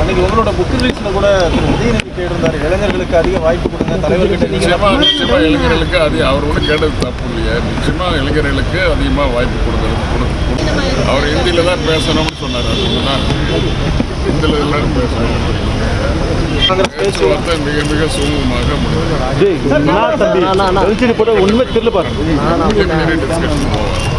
அன்னைக்கு உங்களோட புக் ரிலீஸ்ல கூட உதயநிதி கேட்டிருந்தாரு. இளைஞர்களுக்கு அதிக வாய்ப்பு கொடுங்க. தலைவர்கிட்ட நிச்சயமா நீங்க நிச்சயமா இளைஞர்களுக்கு அது அவர் கூட கேட்டது தப்பு இல்லையா. நிச்சயமா இளைஞர்களுக்கு அதிகமாக வாய்ப்பு கொடுக்கறது கொடு- கொடு- அவர் ஹிந்தியில் தான் பேசணும்னு சொன்னார். ஹிந்தியில் எல்லாரும் பேசணும். பேச்சுவார்த்தை மிக மிக சுமூகமாக முடியும் உண்மை தெரியல பாருங்க.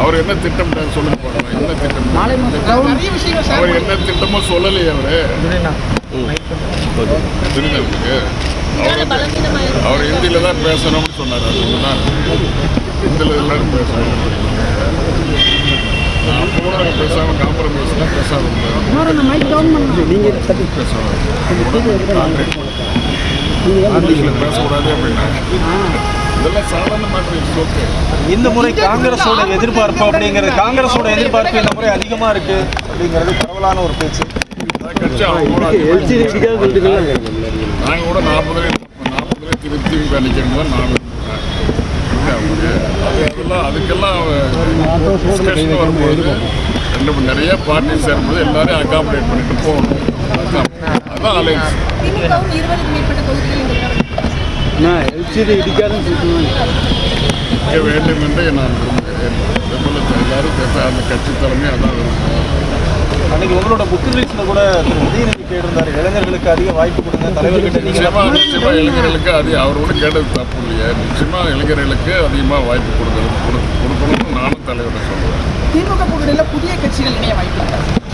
அவர் என்ன திட்டமிட்டார் சொல்லுங்க என்ன திட்டம்? அவர் என்ன திட்டமோ சொல்லலையே அவரு. திருநெல்வேலிக்கு அவர் ஹிந்தியில் தான் பேசணும்னு சொன்னார். ஹிந்தியில் எல்லாரும் பேசணும்? நான் கூட பேசாமல் காம்ப்ரமைஸ்லாம் பேசாமல் இங்கிலீஷில் பேசக்கூடாது அப்படின்னா. இதெல்லாம் இந்த முறை காங்கிரஸோட எதிர்பார்ப்பு அப்படிங்கிறது காங்கிரஸோட எதிர்பார்ப்பு இந்த முறை அதிகமா இருக்கு அப்படிங்கிறது பரவலான ஒரு பேச்சு. நாங்கள் கூட நாற்பதுல நாற்பதுல திருப்தி தான் நான் அதெல்லாம் அதுக்கெல்லாம் டிஸ்கஷன் வரும்போது ரெண்டு மூணு நிறைய பார்ட்டி சேரும்போது எல்லாரையும் அகாமடேட் பண்ணிட்டு போகணும். அதுதான் அதுதான் அலைன்ஸ் இருக்க வேண்டும் என்று நான் விரும்புகிறேன். எல்லாரும் பேச அந்த கட்சி தலைமை அதான் விரும்புகிறேன் அன்னைக்கு உங்களோட புக் ரிலீஸ்ல கூட திரு உதயநிதி கேட்டிருந்தாரு. இளைஞர்களுக்கு அதிக வாய்ப்பு கொடுங்க தலைவர்கிட்ட நிச்சயமா நீங்க நிச்சயமா இளைஞர்களுக்கு அது அவர் கூட கேட்டது தப்பு இல்லையா. நிச்சயமா இளைஞர்களுக்கு அதிகமாக வாய்ப்பு கொடுக்கறது கொடு- கொடுக்கணும்னு நானும் தலைவரை சொல்லுவேன் திமுக கூட்டணியில் புதிய கட்சிகள் இணைய வாய்ப்பு